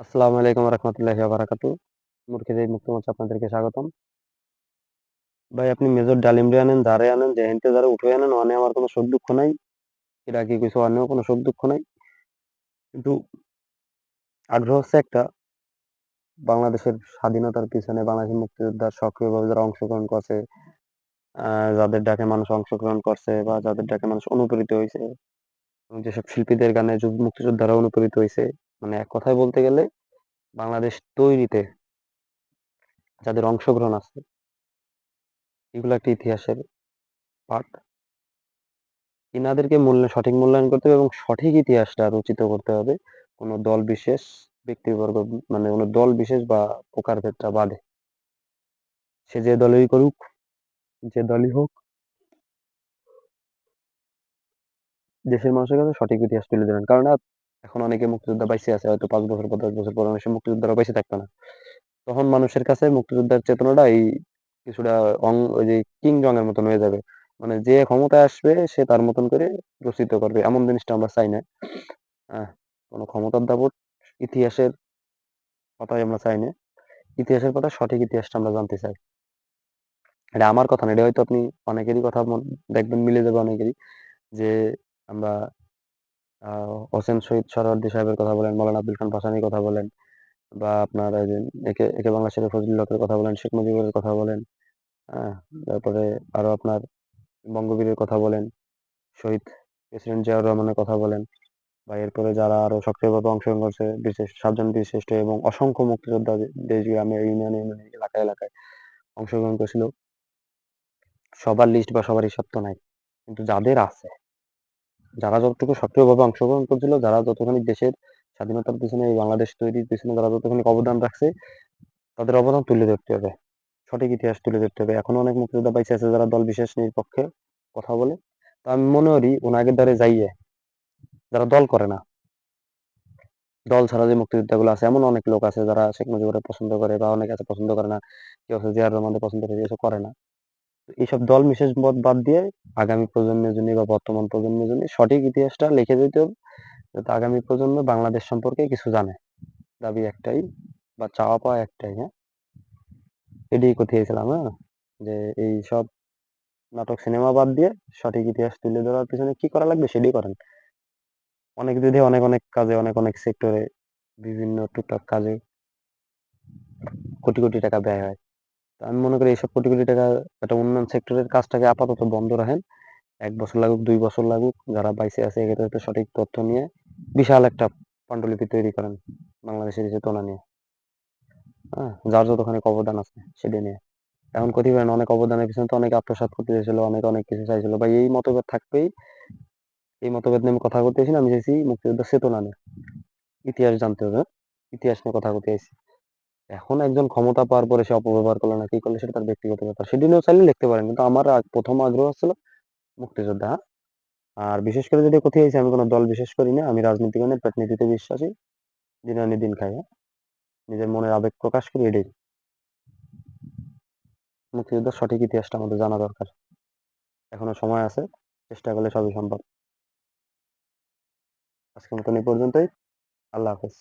আসসালামু আলাইকুম রহমতুল্লাহি বারাকাতু মুরগিদের মুক্ত মঞ্চে আপনাদেরকে স্বাগতম। ভাই, আপনি মেজর ডালিমরে আনেন যারে আনেন যে হেনতে যারা উঠে আনেন অনে আমার কোনো সুখ দুঃখ নাই। এরা কি কিছু অনেও কোনো সুখ দুঃখ নাই। কিন্তু আগ্রহ হচ্ছে একটা, বাংলাদেশের স্বাধীনতার পিছনে বাংলাদেশের মুক্তিযোদ্ধার সক্রিয়ভাবে যারা অংশগ্রহণ করছে যাদের ডাকে মানুষ অংশগ্রহণ করছে বা যাদের ডাকে মানুষ অনুপ্রেরিত হয়েছে যেসব শিল্পীদের গানে মুক্তিযোদ্ধারা অনুপ্রেরিত হয়েছে মানে এক কথায় বলতে গেলে বাংলাদেশ তৈরিতে যাদের অংশগ্রহণ আছে, এগুলো একটা ইতিহাসের পার্ট ইনাদেরকে মূল্য, সঠিক মূল্যায়ন করতে হবে এবং সঠিক ইতিহাসটা রচিত করতে হবে কোনো দল বিশেষ, ব্যক্তিবর্গ মানে কোনো দল বিশেষ বা প্রকার ভেদটা বাদে। সে যে দলই করুক, যে দলই হোক, দেশের মানুষের কাছে সঠিক ইতিহাস তুলে দেবেন কারণ এখন অনেকে মুক্তিযোদ্ধা বাইসে আছে, হয়তো পাঁচ বছর পর দশ বছর পর অনেক মুক্তিযোদ্ধারা বাইসে থাকতো না। তখন মানুষের কাছে মুক্তিযোদ্ধার চেতনাটা এই কিছুটা অং, ওই যে কিং জং এর মতন হয়ে যাবে। মানে যে ক্ষমতায় আসবে, সে তার মতন করে রচিত করবে। এমন জিনিসটা আমরা চাই না। কোনো ক্ষমতার দাপট ইতিহাসের কথাই আমরা চাই না। ইতিহাসের কথা সঠিক ইতিহাসটা আমরা জানতে চাই। এটা আমার কথা না, এটা হয়তো আপনি অনেকেরই কথা দেখবেন মিলে যাবে অনেকেরই, যে আমরা হোসেন শহীদ সরওয়ার্দী সাহেবের কথা বলেন, মৌলানা আব্দুল খান ভাসানীর কথা বলেন, বা আপনার একে একে বাংলা শেরের ফজলুল কথা বলেন, শেখ মুজিবের কথা বলেন হ্যাঁ তারপরে আরও আপনার বঙ্গবীরের কথা বলেন, শহীদ প্রেসিডেন্ট জিয়াউর রহমানের কথা বলেন, বা এরপরে যারা আরও সক্রিয়ভাবে অংশগ্রহণ করছে, বিশেষ, সাতজন বিশিষ্ট এবং অসংখ্য মুক্তিযোদ্ধা দেশ গ্রামে ইউনিয়নে ইউনিয়নে এলাকায় এলাকায় অংশগ্রহণ করেছিল, সবার লিস্ট বা সবার হিসাব তো নাই, কিন্তু যাদের আছে যারা যতটুকু সক্রিয়ভাবে অংশগ্রহণ করছিল, যারা যতখানি দেশের স্বাধীনতার পিছনে এই বাংলাদেশ তৈরির পিছনে যারা যতখানি অবদান রাখছে, তাদের অবদান তুলে ধরতে হবে। সঠিক ইতিহাস তুলে ধরতে হবে। এখনও অনেক মুক্তিযোদ্ধা পাইছে আছে যারা দল বিশেষ নিরপেক্ষে কথা বলে। তো আমি মনে করি ওনাদের দ্বারে যাইয়ে যারা দল করে না, দল ছাড়া যে মুক্তিযোদ্ধা গুলো আছে, এমন অনেক লোক আছে যারা শেখ মুজিবুর পছন্দ করে বা অনেকে আছে পছন্দ করে না, কেউ আছে জিয়ার রহমানকে পছন্দ করে এসব করে না। এইসব দল বিশেষ মত বাদ দিয়ে আগামী প্রজন্মের জন্য বা বর্তমান প্রজন্মের জন্য সঠিক ইতিহাসটা লিখে দিতে হবে, যাতে আগামী প্রজন্ম বাংলাদেশ সম্পর্কে কিছু জানে। দাবি একটাই বা চাওয়া পাওয়া একটাই হ্যাঁ? এটাই কোথায়ছিলাম হ্যাঁ? যে এই সব নাটক সিনেমা বাদ দিয়ে সঠিক ইতিহাস তুলে ধরার পিছনে কি করা লাগবে সেটাই করেন। অনেক যদি অনেক অনেক কাজে, অনেক অনেক সেক্টরে বিভিন্ন টুকটাক কাজে কোটি কোটি টাকা ব্যয় হয়। তো আমি মনে করি এইসব কোটি কোটি টাকা একটা উন্নয়ন সেক্টরের কাজটাকে আপাতত বন্ধ রাখেন। এক বছর লাগুক, দুই বছর লাগুক, যারা বাইসে আছে এক্ষেত্রে সঠিক তথ্য নিয়ে বিশাল একটা পাণ্ডুলিপি তৈরি করেন বাংলাদেশের চেতনা নিয়ে। হ্যাঁ যার যতখানি অবদান আছে সেটা নিয়ে। এখন কথি পারেন অনেক অবদানের পিছনে তো অনেক আত্মসাৎ করতে চাইছিল, অনেক অনেক কিছু চাইছিল। বা এই মতভেদ থাকবেই এই মতভেদ নিয়ে আমি কথা বলতে চাইছি আমি চাইছি মুক্তিযোদ্ধার চেতনা নিয়ে। ইতিহাস জানতে হবে হ্যাঁ? ইতিহাস নিয়ে কথা বলতে চাইছি। এখন একজন ক্ষমতা পাওয়ার পরে সে অপব্যবহার করল না, কি করল, সেটা তার ব্যক্তিগত ব্যাপার। সেদিনও চাইলে লিখতে পারেন, কিন্তু আমার প্রথম আগ্রহ ছিল মুক্তিযোদ্ধা হ্যাঁ? আর বিশেষ করে যদি কোথায় হয়েছে, আমি কোনো দল বিশেষ করি না, আমি রাজনীতি মানে পেটনীতিতে বিশ্বাসী দিন আনি দিন খাই হ্যাঁ? নিজের মনের আবেগ প্রকাশ করি, এটাই। মুক্তিযুদ্ধের সঠিক ইতিহাসটা আমাদের জানা দরকার। এখনও সময় আছে, চেষ্টা করলে সবই সম্ভব। আজকের মতন এই পর্যন্তই, আল্লাহ হাফেজ।